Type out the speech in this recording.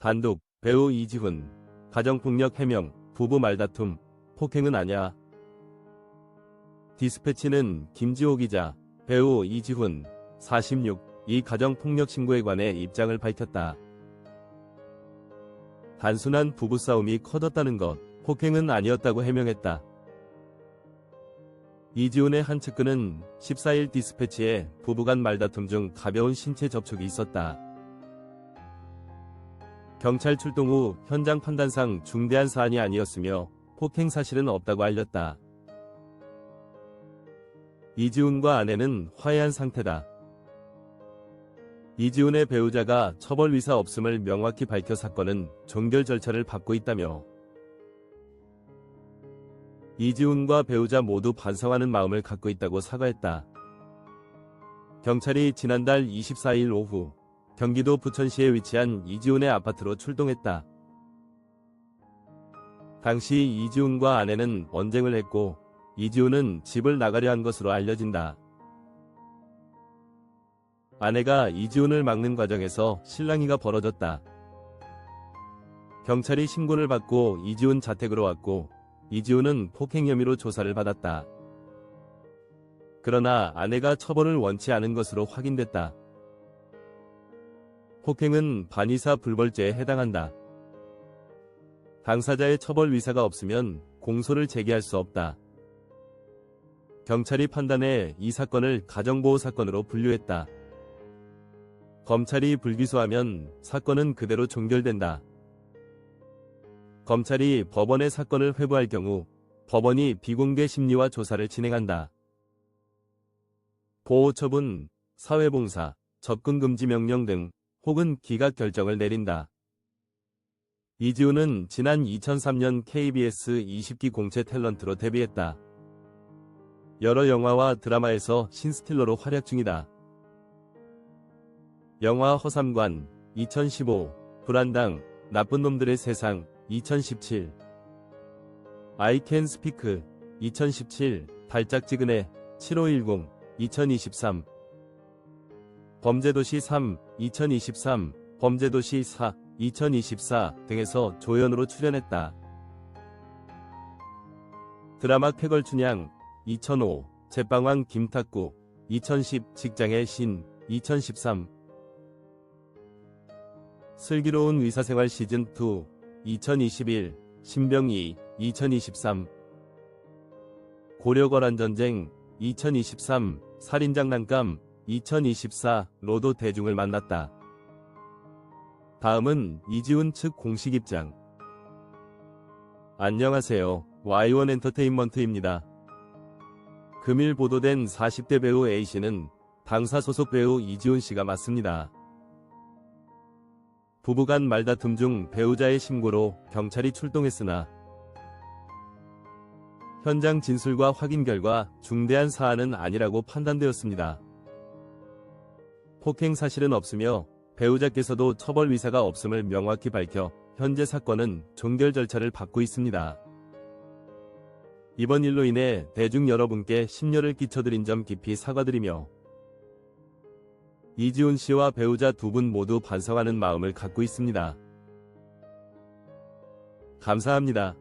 단독, 배우 이지훈, 가정폭력 해명, 부부 말다툼, 폭행은 아냐. 디스패치는 김지호 기자, 배우 이지훈, 46, 이 가정폭력 신고에 관해 입장을 밝혔다. 단순한 부부싸움이 커졌다는 것, 폭행은 아니었다고 해명했다. 이지훈의 한 측근은 14일 디스패치에 부부간 말다툼 중 가벼운 신체 접촉이 있었다. 경찰 출동 후 현장 판단상 중대한 사안이 아니었으며 폭행 사실은 없다고 알렸다. 이지훈과 아내는 화해한 상태다. 이지훈의 배우자가 처벌 의사 없음을 명확히 밝혀 사건은 종결 절차를 밟고 있다며 이지훈과 배우자 모두 반성하는 마음을 갖고 있다고 사과했다. 경찰이 지난달 24일 오후 경기도 부천시에 위치한 이지훈의 아파트로 출동했다. 당시 이지훈과 아내는 언쟁을 했고 이지훈은 집을 나가려 한 것으로 알려진다. 아내가 이지훈을 막는 과정에서 실랑이가 벌어졌다. 경찰이 신고를 받고 이지훈 자택으로 왔고 이지훈은 폭행 혐의로 조사를 받았다. 그러나 아내가 처벌을 원치 않은 것으로 확인됐다. 폭행은 반의사 불벌죄에 해당한다. 당사자의 처벌 의사가 없으면 공소를 제기할 수 없다. 경찰이 판단해 이 사건을 가정보호 사건으로 분류했다. 검찰이 불기소하면 사건은 그대로 종결된다. 검찰이 법원에 사건을 회부할 경우 법원이 비공개 심리와 조사를 진행한다. 보호처분, 사회봉사, 접근금지 명령 등 혹은 기각 결정을 내린다. 이지훈은 지난 2003년 KBS 20기 공채 탤런트로 데뷔했다. 여러 영화와 드라마에서 신스틸러로 활약 중이다. 영화 허삼관 2015, 불안당, 나쁜 놈들의 세상 2017 I can speak 2017 달짝지근해 7510 2023 범죄도시 3 2023 범죄도시 4 2024 등에서 조연으로 출연했다. 드라마 쾌걸춘향 2005 제빵왕 김탁구 2010 직장의 신 2013 슬기로운 의사생활 시즌2 2021 신병이 2023 고려거란 전쟁 2023 살인장난감 2024 로도 대중을 만났다. 다음은 이지훈 측 공식 입장. 안녕하세요. Y1 엔터테인먼트입니다. 금일 보도된 40대 배우 A씨는 당사 소속 배우 이지훈 씨가 맞습니다. 부부간 말다툼 중 배우자의 신고로 경찰이 출동했으나 현장 진술과 확인 결과 중대한 사안은 아니라고 판단되었습니다. 폭행 사실은 없으며 배우자께서도 처벌 의사가 없음을 명확히 밝혀 현재 사건은 종결 절차를 밟고 있습니다. 이번 일로 인해 대중 여러분께 심려를 끼쳐드린 점 깊이 사과드리며 이지훈 씨와 배우자 두 분 모두 반성하는 마음을 갖고 있습니다. 감사합니다.